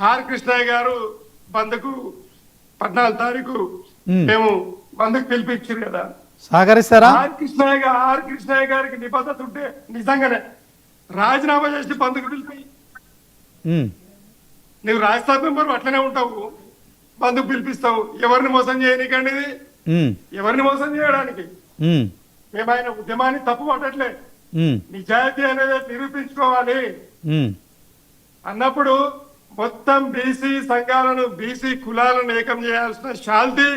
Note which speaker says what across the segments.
Speaker 1: Are Krishnaiah గారు బంద్కు పద్నాలుగు తారీఖు. మేము. బంద్కు పిలిపించారు కదా.
Speaker 2: సహకరిస్తారా?
Speaker 1: ఆర్ కృష్ణయ్య గారు ఆర్ కృష్ణయ్య గారికి నిబద్ధత ఉంటే నిజంగానే రాజీనామా చేసి బంద్కు పిలిపి. నువ్వు రాజ్యసభ మెంబర్ అట్లనే ఉంటావు. బంధుకు పిలిపిస్తావు. ఎవరిని మోసం చేయనీకండి ఇది. ఎవరిని మోసం చేయడానికి? మేము. ఆయన ఉద్యమాన్ని తప్పు పట్టట్లే. నిజాయితీ అనేది నిరూపించుకోవాలి. అన్నప్పుడు మొత్తం బీసీ సంఘాలను బీసీ కులాలను ఏకం చేయాల్సిన శాంతి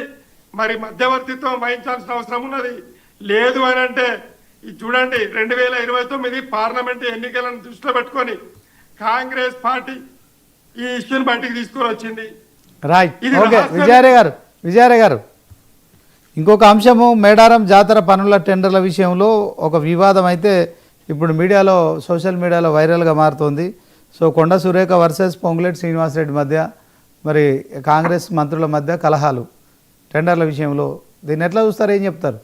Speaker 1: మరి మధ్యవర్తిత్వం వహించాల్సిన అవసరం ఉన్నది. లేదు అని అంటే చూడండి రెండు వేల ఇరవై తొమ్మిది పార్లమెంట్ ఎన్నికలను దృష్టిలో పెట్టుకొని కాంగ్రెస్ పార్టీ ఈ ఇష్యూని బయటికి తీసుకొని వచ్చింది.
Speaker 2: విజయారే గారు విజయారే గారు ఇంకొక అంశము మేడారం జాతర పనుల టెండర్ల విషయంలో ఒక వివాదం అయితే ఇప్పుడు మీడియాలో సోషల్ మీడియాలో వైరల్గా మారుతోంది. సో కొండ సురేఖ వర్సెస్ పొంగులేటి శ్రీనివాసరెడ్డి మధ్య మరి కాంగ్రెస్ మంత్రుల మధ్య కలహాలు టెండర్ల విషయంలో. దీన్ని ఎట్లా చూస్తారు? ఏం చెప్తారు?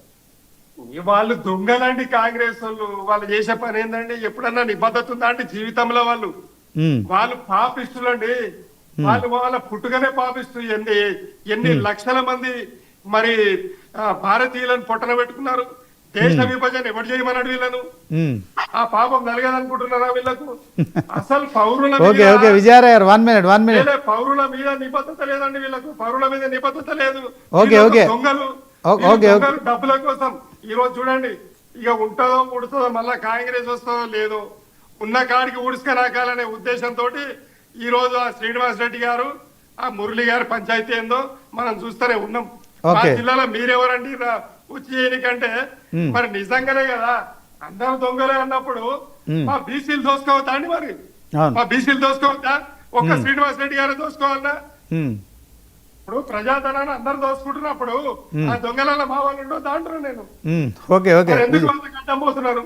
Speaker 1: వాళ్ళు దొంగలండి కాంగ్రెస్ వాళ్ళు. వాళ్ళు చేసే పని ఏందండి? ఎప్పుడన్నా నిబద్ధత ఉందా అంటే జీవితంలో వాళ్ళు? వాళ్ళు పాపిస్తులండి వాళ్ళు వాళ్ళ పుట్టుకనే పాపిస్తు ఎన్ని ఎన్ని లక్షల మంది మరి భారతీయులను పొట్టన పెట్టుకున్నారు. దేశ విభజన ఎవరు చేయమన్నాడు వీళ్ళను. ఆ పాపం నలగదనుకుంటున్నారా వీళ్ళకు? అసలు పౌరుల
Speaker 2: okay okay one minute one minute
Speaker 1: పౌరుల మీద నిబద్ధత లేదండి వీళ్ళకు. పౌరుల మీద నిబద్ధత లేదు.
Speaker 2: Okay, okay.
Speaker 1: దొంగలు
Speaker 2: ఓకే,
Speaker 1: డబ్బుల కోసం. ఈ రోజు చూడండి ఇక ఉంటుందో ఉడుతుందో మళ్ళా కాంగ్రెస్ వస్తుందో లేదో. ఉన్న కాడికి ఊడుసుకనాకాలనే ఉద్దేశంతో ఈ రోజు ఆ శ్రీనివాస్ రెడ్డి గారు ఆ మురళి గారి పంచాయతీ ఏందో మనం చూస్తూనే ఉన్నాం. మా. జిల్లాలో మీరెవరండి? వచ్చి చేయనికంటే. మరి నిజంగానే కదా. అందరూ దొంగలే అన్నప్పుడు
Speaker 2: మ్.
Speaker 1: బీసీలు దోసుకోవద్దా అండి మరి? మా బీసీలు దోసుకోవద్దా ఒక్క శ్రీనివాస్ రెడ్డి గారు దోసుకోవాలన్నా ఇప్పుడు ప్రజాధనాన్ని అందరు దోసుకుంటున్నప్పుడు ఆ దొంగల మా వాళ్ళు నేను. ఎందుకు గడ్డం పోతున్నారు?